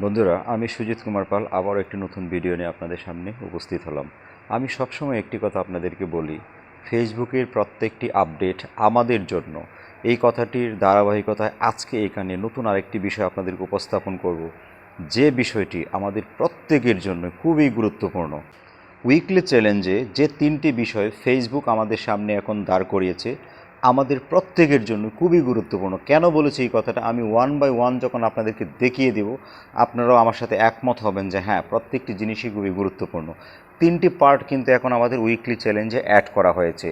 বন্ধুরা, আমি সুজিত কুমার পাল আবার একটি নতুন ভিডিও নিয়ে আপনাদের সামনে উপস্থিত হলাম। আমি সবসময় একটি কথা আপনাদেরকে বলি, ফেসবুকের প্রত্যেকটি আপডেট আমাদের জন্য। এই কথাটির ধারাবাহিকতায় আজকে এখানে নতুন আরেকটি বিষয় আপনাদেরকে উপস্থাপন করব। যে বিষয়টি আমাদের প্রত্যেকের জন্য খুবই গুরুত্বপূর্ণ। উইকলি চ্যালেঞ্জে যে তিনটি বিষয় ফেসবুক আমাদের সামনে এখন দাঁড় করিয়েছে আমাদের প্রত্যেকের জন্য খুবই গুরুত্বপূর্ণ। কেন বলেছি এই কথাটা? আমি ওয়ান বাই ওয়ান যখন আপনাদেরকে দেখিয়ে দেব, আপনারাও আমার সাথে একমত হবেন যে হ্যাঁ প্রত্যেকটি জিনিসই খুবই গুরুত্বপূর্ণ। তিনটি পার্ট কিন্তু এখন আমাদের উইকলি চ্যালেঞ্জে অ্যাড করা হয়েছে।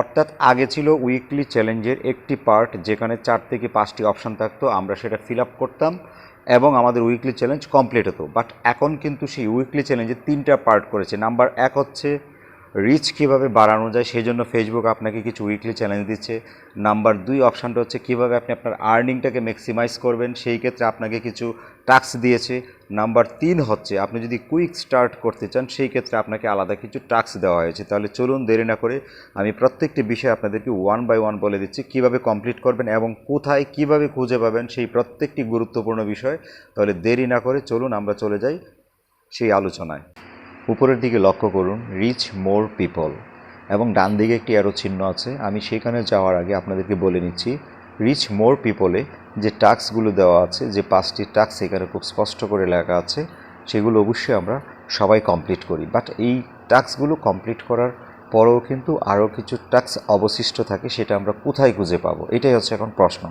অর্থাৎ আগে ছিল উইকলি চ্যালেঞ্জের একটি পার্ট যেখানে চার থেকে পাঁচটি অপশান থাকতো, আমরা সেটা ফিল আপ করতাম এবং আমাদের উইকলি চ্যালেঞ্জ কমপ্লিট হতো। বাট এখন কিন্তু সেই উইকলি চ্যালেঞ্জে তিনটা পার্ট করেছে। নাম্বার এক হচ্ছে রিচ কীভাবে বাড়ানো যায় সেই জন্য ফেসবুক আপনাকে কিছু উইকলি চ্যালেঞ্জ দিচ্ছে। নাম্বার দুই অপশানটা হচ্ছে কীভাবে আপনি আপনার আর্নিংটাকে ম্যাক্সিমাইজ করবেন, সেই ক্ষেত্রে আপনাকে কিছু টাস্ক দিয়েছে। নাম্বার তিন হচ্ছে আপনি যদি কুইক স্টার্ট করতে চান, সেই ক্ষেত্রে আপনাকে আলাদা কিছু টাস্ক দেওয়া হয়েছে। তাহলে চলুন দেরি না করে আমি প্রত্যেকটি বিষয় আপনাদেরকে ওয়ান বাই ওয়ান বলে দিচ্ছি, কীভাবে কমপ্লিট করবেন এবং কোথায় কীভাবে খুঁজে পাবেন সেই প্রত্যেকটি গুরুত্বপূর্ণ বিষয়। তাহলে দেরি না করে চলুন আমরা চলে যাই সেই আলোচনায়। উপরের দিকে লক্ষ্য করুন রিচ মোর পিপল এবং ডান দিকে একটি অ্যারো চিহ্ন আছে। আমি সেখানে যাওয়ার আগে আপনাদেরকে বলে নিচ্ছি রিচ মোর পিপলে যে টাস্কগুলো দেওয়া আছে, যে পাঁচটি টাস্ক এখানে খুব স্পষ্ট করে লেখা আছে, সেগুলো অবশ্যই আমরা সবাই কমপ্লিট করি। বাট এই টাস্কগুলো কমপ্লিট করার পরেও কিন্তু আরও কিছু টাস্ক অবশিষ্ট থাকে, সেটা আমরা কোথায় খুঁজে পাবো? এটাই হচ্ছে এখন প্রশ্ন।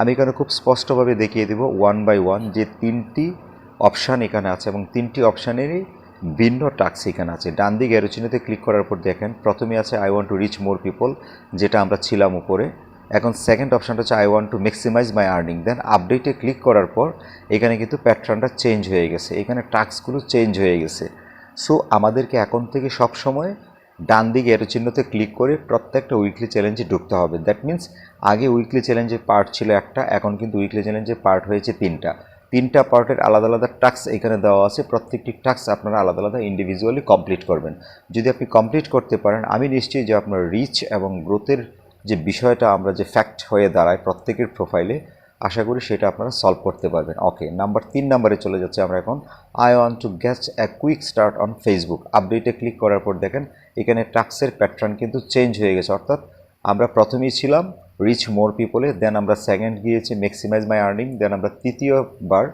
আমি এখানে খুব স্পষ্টভাবে দেখিয়ে দেব ওয়ান বাই ওয়ান যে তিনটি অপশান এখানে আছে, এবং তিনটি অপশানেরই ভিন্ন টাস্ক এখানে আছে। ডান দিকে অ্যারোচিনোতে ক্লিক করার পর দেখেন, প্রথমে আছে I want to reach more people যেটা আমরা ছিলাম উপরে। এখন সেকেন্ড অপশানটা হচ্ছে I want to maximise my earning then আপডেটে ক্লিক করার পর এখানে কিন্তু প্যাটার্নটা চেঞ্জ হয়ে গেছে। এখানে টাস্কগুলো চেঞ্জ হয়ে গেছে। সো আমাদেরকে এখন থেকে সব সময় ডান দিকে এর চিহ্নতে ক্লিক করে প্রত্যেকটা উইকলি চ্যালেঞ্জে ঢুকতে হবে। দ্যাট মিন্স আগে উইকলি চ্যালেঞ্জের পার্ট ছিল একটা, এখন কিন্তু উইকলি চ্যালেঞ্জের পার্ট হয়েছে তিনটা। তিনটা পার্টের আলাদা আলাদা টাস্ক এখানে দেওয়া আছে। প্রত্যেকটি টাস্ক আপনারা আলাদা আলাদা ইন্ডিভিজুয়ালি কমপ্লিট করবেন। যদি আপনি কমপ্লিট করতে পারেন, আমি নিশ্চয়ই যে আপনার রিচ এবং গ্রোথের যে বিষয়টা আমরা যে ফ্যাক্ট হয়ে দাঁড়ায় প্রত্যেকের প্রোফাইলে আশা করি সেটা আপনারা সলভ করতে পারবেন। ওকে নাম্বার তিন নাম্বারে চলে যাচ্ছে আমরা এখন। I want to get a quick start on Facebook আপডেটে ক্লিক করার পর দেখেন, এখানে টাক্সের প্যাটার্ন কিন্তু চেঞ্জ হয়ে গেছে। অর্থাৎ আমরা প্রথমেই ছিলাম রিচ মোর পিপলে দেন আমরা সেকেন্ড গিয়েছি ম্যাক্সিমাইজ মাই আর্নিং দেন আমরা তৃতীয়বার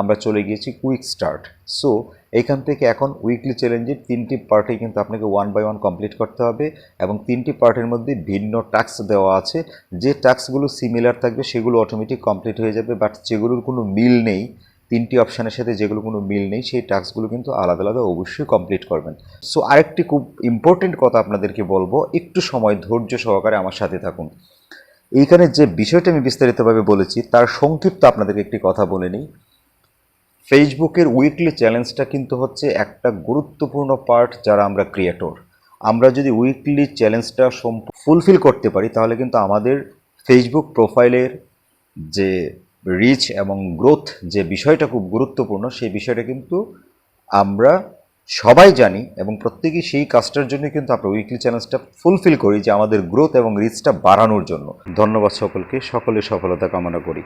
আমরা চলে গিয়েছি কুইক স্টার্ট সো এইখান থেকে এখন উইকলি চ্যালেঞ্জের তিনটি পার্টে কিন্তু আপনাকে ওয়ান বাই ওয়ান কমপ্লিট করতে হবে এবং তিনটি পার্টের মধ্যে ভিন্ন টাস্ক দেওয়া আছে। যে টাস্কগুলো সিমিলার থাকবে, সেগুলো অটোমেটিক কমপ্লিট হয়ে যাবে বাট যেগুলোর কোনো মিল নেই, তিনটি অপশানের সাথে যেগুলো কোনো মিল নেই, সেই টাস্কগুলো কিন্তু আলাদা আলাদা অবশ্যই কমপ্লিট করবেন। সো আরেকটি খুব ইম্পর্টেন্ট কথা আপনাদেরকে বলব, একটু সময় ধৈর্য সহকারে আমার সাথে থাকুন। এইখানে যে বিষয়টা আমি বিস্তারিতভাবে বলেছি, তার সংক্ষিপ্ত আপনাদেরকে একটি কথা বলে নিই। ফেসবুকের উইকলি চ্যালেঞ্জটা কিন্তু হচ্ছে একটা গুরুত্বপূর্ণ পার্ট যারা আমরা ক্রিয়েটর আমরা যদি উইকলি চ্যালেঞ্জটা ফুলফিল করতে পারি, তাহলে কিন্তু আমাদের ফেসবুক প্রোফাইলের যে রিচ এবং গ্রোথ যে বিষয়টা খুব গুরুত্বপূর্ণ, সেই বিষয়টা কিন্তু আমরা সবাই জানি এবং প্রত্যেকেই সেই কাজটার জন্য কিন্তু আমরা উইকলি চ্যালেঞ্জটা ফুলফিল করি যে আমাদের গ্রোথ এবং রিচটা বাড়ানোর জন্য। ধন্যবাদ সকলকে সকলে সফলতা কামনা করি।